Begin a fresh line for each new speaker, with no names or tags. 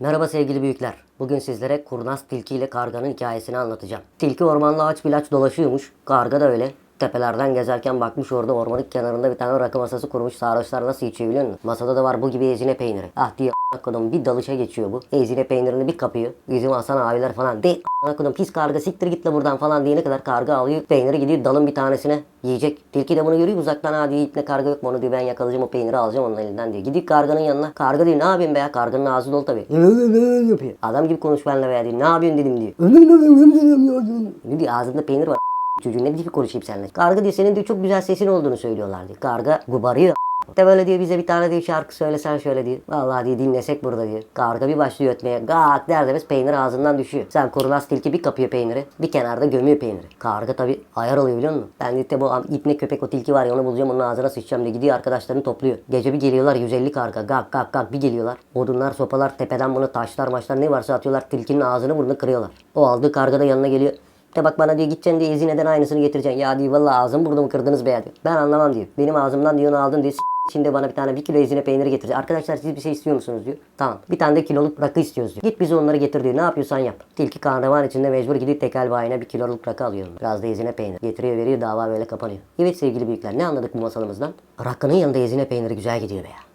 Merhaba sevgili büyükler. Bugün sizlere kurnaz tilki ile karganın hikayesini anlatacağım. Tilki ormanda ağaç bilaç dolaşıyormuş. Karga da öyle. Tepelerden gezerken bakmış orada ormanın kenarında bir tane rakı masası kurmuş. Sarhoşlar nasıl içiyor biliyor musun? Masada da var bu gibi ezine peyniri. Ah diye kodum bir dalışa geçiyor bu. Ezine peynirini bir kapıyor. Bizim Hasan abiler falan de kodum pis karga siktir git la buradan falan diyene kadar karga alıyor. Peyniri gidiyor dalın bir tanesine yiyecek. Tilki de bunu görüyor uzaktan ha diyor ne karga yok mu onu diyor ben yakalayacağım o peyniri alacağım onun elinden diyor. Gidiyor karganın yanına. Karga diyor ne yapayım be ya karganın ağzı dolu yapıyor. Adam gibi konuş benimle veya diyor ne yapıyorsun dedim diyor. Ne diyor ağzında peynir var. Çocuğun ne gibi konuşayım seninle. Karga diyor senin diyor çok güzel sesin olduğunu söylüyorlar diyor. Karga gubarıyor. De böyle diyor bize bir tane diyor şarkı söylesen şöyle diyor. Vallahi diyor dinlesek burada diyor. Karga bir başlıyor ötmeye. Gak der demez peynir ağzından düşüyor. Sen kurnaz tilki bir kapıyor peyniri. Bir kenarda gömüyor peyniri. Karga tabi ayar oluyor biliyor musun? Ben de bu ipne köpek o tilki var ya onu bulacağım onun ağzına sıçacağım diye gidiyor arkadaşlarını topluyor. Gece bir geliyorlar 150 karga. Gak gak gak bir geliyorlar. Odunlar sopalar tepeden bunu taşlar maçlar ne varsa atıyorlar. Tilkinin ağzını burnunu kırıyorlar. O aldığı karga da yanına geliyor. De bak bana diyor gideceksin diye izineden aynısını getireceksin. Ya diyor vallahi ağzım burnumu kırdınız be diyor. Ben anlamam diyor. Benim ağzımdan diyor onu aldın diyor. Şimdi bana bir tane bir kilo ezine peyniri getir. Arkadaşlar siz bir şey istiyor musunuz diyor. Tamam. Bir tane de kiloluk rakı istiyoruz diyor. Git bize onları getir diyor. Ne yapıyorsan yap. Tilki kahraman içinde mecbur gidip tekel bayine bir kiloluk rakı alıyorum. Biraz da ezine peynir. Getiriyor veriyor dava böyle kapanıyor. Evet sevgili büyükler ne anladık bu masalımızdan? Rakının yanında ezine peyniri güzel gidiyor be ya.